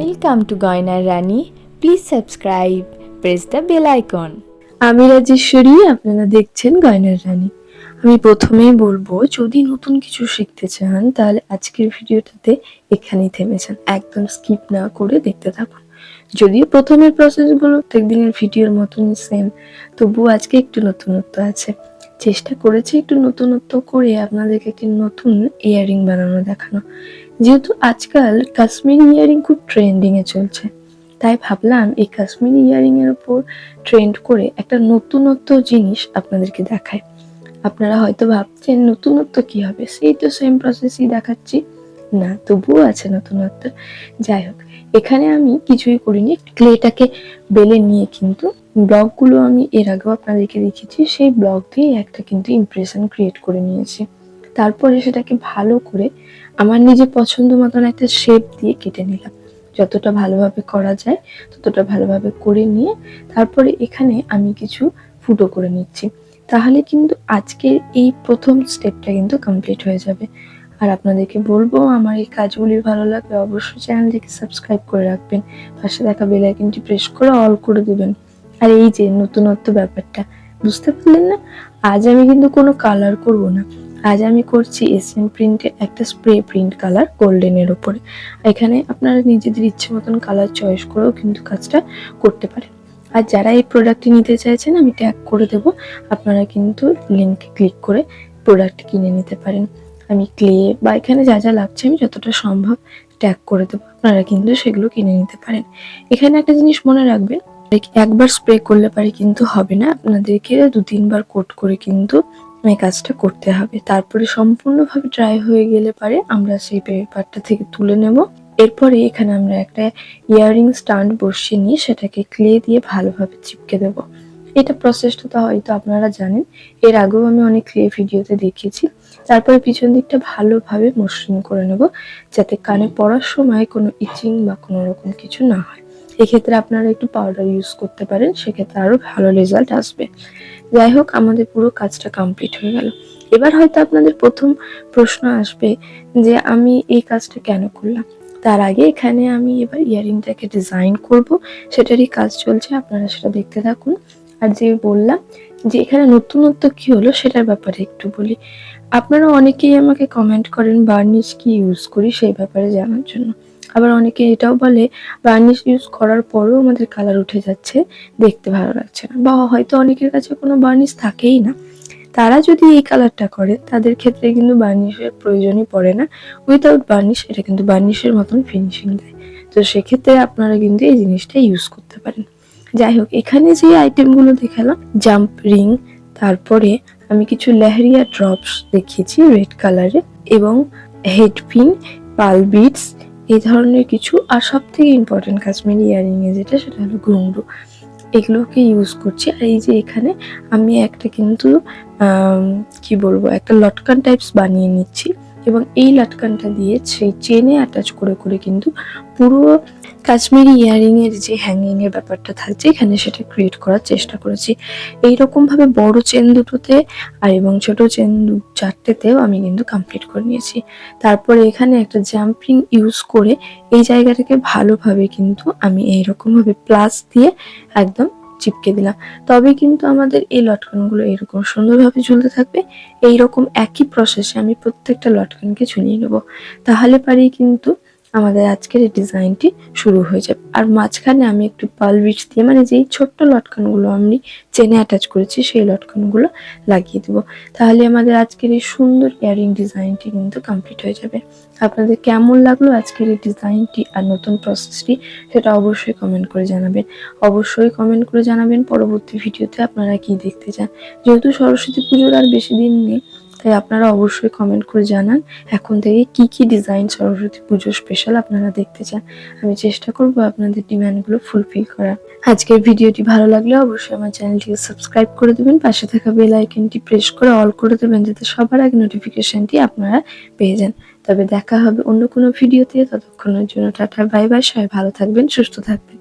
Welcome to গয়নার রানী please subscribe press the bell icon আমি রাজেশ্বরী, আপনারা দেখছেন গয়নার রানী আমি প্রথমেই বলব, যদি নতুন কিছু শিখতে চান, তাহলে আজকের ভিডিওটাতে এখানেই থেমেছেন একদম স্কিপ না করে দেখতে থাকুন। যদিও প্রথমের প্রসেসগুলো প্রত্যেকদিনের ভিডিওর মতনই সেম তবুও আজকে একটু নতুনত্ব আছে। চেষ্টা করেছি একটু নতুনত্ব করে আপনাদেরকে একটি নতুন ইয়াররিং বানানো দেখানো। যেহেতু আজকাল কাশ্মীরি ইয়াররিং খুব ট্রেন্ডিংয়ে চলছে, তাই ভাবলাম এই কাশ্মীরি ইয়াররিং এর উপর ট্রেন্ড করে একটা নতুনত্ব জিনিস আপনাদেরকে দেখায় আপনারা হয়তো ভাবছেন, নতুনত্ব কি হবে? সেই তো সেম প্রসেসই দেখাচ্ছি। না, তবুও আছে নতুনত্ব। যাই হোক, এখানে আমি কিছুই করিনি ক্লেটাকে বেলে নিয়ে কিন্তু ব্লগগুলো আমি এর আগেও আপনাদেরকে দেখিয়েছি, সেই ব্লগ দিয়ে একটা কিন্তু ইমপ্রেশন ক্রিয়েট করে নিয়েছি। তারপরে সেটাকে ভালো করে আমার নিজের পছন্দ মতন একটা শেপ দিয়ে কেটে নিলাম। যতটা ভালোভাবে করা যায়, ততটা ভালোভাবে করে নিয়ে তারপরে এখানে আমি কিছু ফুটো করে নিচ্ছি। তাহলে কিন্তু আজকের এই প্রথম স্টেপটা কিন্তু কমপ্লিট হয়ে যাবে। আর আপনাদেরকে বলব, আমার এই কাজগুলি ভালো লাগলে অবশ্যই চ্যানেলটিকে সাবস্ক্রাইব করে রাখবেন। পাশে দেখা বেল প্রেস করে অল করে দেবেন। আর এই যে নতুনত্ব ব্যাপারটা, বুঝতে পারলেন না? আজ আমি কিন্তু কোনো কালার করব না। আজ আমি করছি এশিয়ান প্রিন্টের একটা স্প্রে প্রিন্ট কালার গোল্ডেনের ওপরে এখানে আপনারা নিজেদের ইচ্ছে মতন কালার চয়েস করেও কিন্তু কাজটা করতে পারেন। আর যারা এই প্রোডাক্টটি নিতে চাইছেন, আমি ট্যাগ করে দেব। আপনারা কিন্তু লিঙ্কে ক্লিক করে প্রোডাক্ট কিনে নিতে পারেন। আমি ক্লে বা এখানে যা যা লাগছে আমি যতটা সম্ভব ট্যাগ করে দেবো। আপনারা কিন্তু সেগুলো কিনে নিতে পারেন। এখানে একটা জিনিস মনে রাখবেন একবার স্প্রে করলে পারে কিন্তু হবে না। আপনাদেরকে দু তিনবার কোট করে কিন্তু এই কাজটা করতে হবে। তারপরে সম্পূর্ণভাবে ড্রাই হয়ে গেলে পারে আমরা সেই পেপারটা থেকে তুলে নেব। এরপরে এখানে আমরা একটা ইয়াররিং স্ট্যান্ড বসিয়ে নিয়ে সেটাকে ক্লে দিয়ে ভালোভাবে চিপকে দেব। এটা প্রসেসটা তো হয়তো আপনারা জানেন। এর আগেও আমি অনেক ক্লে ভিডিওতে দেখিয়েছি তারপরে পিছন দিকটা ভালোভাবে মসৃণ করে নেব যাতে কানে পড়ার সময় কোনো ইচিং বা কোনো রকম কিছু না হয়। এক্ষেত্রে আপনারা একটু পাউডার ইউজ করতে পারেন, সেক্ষেত্রে আরও ভালো রেজাল্ট আসবে। যাই হোক, আমাদের পুরো কাজটা কমপ্লিট হয়ে গেল। এবার হয়তো আপনাদের প্রথম প্রশ্ন আসবে যে আমি এই কাজটা কেন করলাম? তার আগে এখানে আমি এবার ইয়ারিংটাকে ডিজাইন করব, সেটারই কাজ চলছে, আপনারা সেটা দেখতে থাকুন। আর যে বললাম যে এখানে নতুনত্ব কি হলো, সেটার ব্যাপারে একটু বলি। আপনারা অনেকেই আমাকে কমেন্ট করেন বার্নিশ কি ইউজ করি? সেই ব্যাপারে জানার জন্য। আবার অনেকে এটাও বলে বার্নিশ ইউজ করার পরেও আমাদের কালার উঠে যাচ্ছে, দেখতে ভালো লাগছে না। বা হয়তো অনেকের কাছে কোনো বার্নিশ থাকেই না। তারা যদি এই কালারটা করে, তাদের ক্ষেত্রে কিন্তু বার্নিশের প্রয়োজনই পড়ে না। উইদাউট বার্নিশ এটা কিন্তু বার্নিশের মতন ফিনিশিং দেয়। তো সেক্ষেত্রে আপনারা কিন্তু এই জিনিসটা ইউজ করতে পারেন। যাই হোক, এখানে যে আইটেমগুলো দেখালাম জাম্প রিং তারপরে আমি কিছু লেহেরিয়া ড্রপস দেখিয়েছি রেড কালারের এবং হেডপিন পাল বিটস এই ধরনের কিছু আর সব থেকে ইম্পর্টেন্ট কাশ্মীরি ইয়ারিং এ যেটা, সেটা হলো ঘুঙরু এগুলোকে ইউজ করছি। আর এই যে এখানে আমি একটা কিন্তু কি বলব, একটা লটকান টাইপস বানিয়ে নিচ্ছি। এবং এই লটকানটা দিয়ে সেই চেনে অ্যাটাচ করে করে কিন্তু পুরো কাশ্মীরি ইয়ারিং এর যে হ্যাঙ্গিং এর ব্যাপারটা থাকছে, এখানে সেটা ক্রিয়েট করার চেষ্টা করেছি। এইরকম ভাবে বড় চেন দুটোতে আর এবং ছোট চেন দু, চারটেতেও আমি কিন্তু কমপ্লিট করে নিয়েছি। তারপরে এখানে একটা জাম্পিং ইউজ করে এই জায়গাটাকে ভালোভাবে কিন্তু আমি এইরকম ভাবে প্লাস দিয়ে একদম চিপকে দিলাম। তবে কিন্তু আমাদের এই লটকানগুলো এরকম সুন্দরভাবে ঝুলতে থাকবে। এই রকম একই প্রসেসে আমি প্রত্যেকটা লটকানকে ঝুলিয়ে নেব। তাহলে পারি কিন্তু আমাদের আজকের এই ডিজাইনটি শুরু হয়ে যাবে। আর মাঝখানে আমি একটু পাল বিটস দিয়ে মানে যেই ছোট্ট লটকানগুলো আমি চেনে অ্যাটাচ করেছি, সেই লটকানগুলো লাগিয়ে দেবো। তাহলে আমাদের আজকের এই সুন্দর ইয়ারিং ডিজাইনটি কিন্তু কমপ্লিট হয়ে যাবে। আপনাদের কেমন লাগল আজকের এই ডিজাইনটি আর নতুন প্রসেসটি সেটা অবশ্যই কমেন্ট করে জানাবেন। অবশ্যই কমেন্ট করে জানাবেন পরবর্তী ভিডিওতে আপনারা কি দেখতে চান। যেহেতু সরস্বতী পুজোর আর বেশি দিন নেই তাই আপনারা অবশ্যই কমেন্ট করে জানান, এখন থেকে কি কি ডিজাইন সরস্বতী পুজো স্পেশাল আপনারা দেখতে চান, আমি চেষ্টা করব আপনাদের ডিমান্ডগুলো ফুলফিল করার। আজকের ভিডিওটি ভালো লাগলে অবশ্যই আমার চ্যানেলটিকে সাবস্ক্রাইব করে দেবেন, পাশে থাকা বেল আইকনটি প্রেস করে অল করে দেবেন, যাতে সবার আগে নোটিফিকেশনটি আপনারা পেয়ে যান। তবে দেখা হবে অন্য কোনো ভিডিওতে, ততক্ষণের জন্য টাটা বাই বাই সবাই ভালো থাকবেন, সুস্থ থাকবেন।